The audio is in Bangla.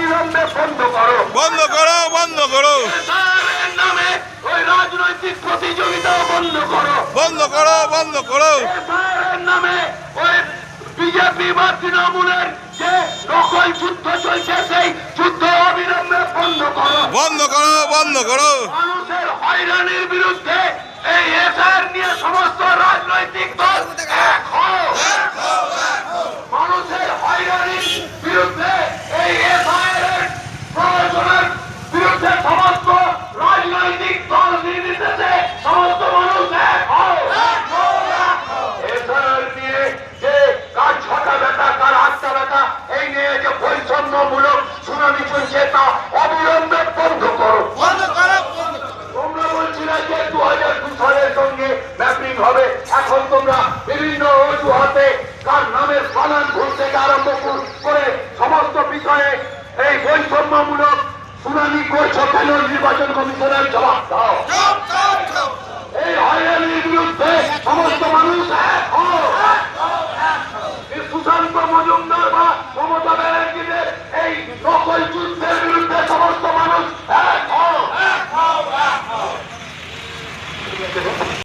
অবিলম্বে বন্ধ করো। বন্ধ করো বন্ধ করো। নামে ওই রাজনৈতিক প্রতিযোগিতা বন্ধ করো। বন্ধ করো বন্ধ করো। নামে ওই বিজেপি বা তৃণমূলের যে নকল যুদ্ধ চলছে সেই যুদ্ধ অবিলম্বে বন্ধ করো। বন্ধ করো বন্ধ করো। মানুষের হয়রানির বিরুদ্ধে এই এসআর নিয়ে সমস্ত রাজনৈতিক দল এক হও। মানুষের হয়রানির বিরুদ্ধে থেকে আরম্ভ করে সমস্ত বিষয়ে এই বৈষম্যমূলক শুনানি করছ কেন নির্বাচন কমিশনের জবাব দাও। এই হয়রানির বিরুদ্ধে সমস্ত মানুষ সুশান্ত মজুমদার বা মমতা ব্যানার্জি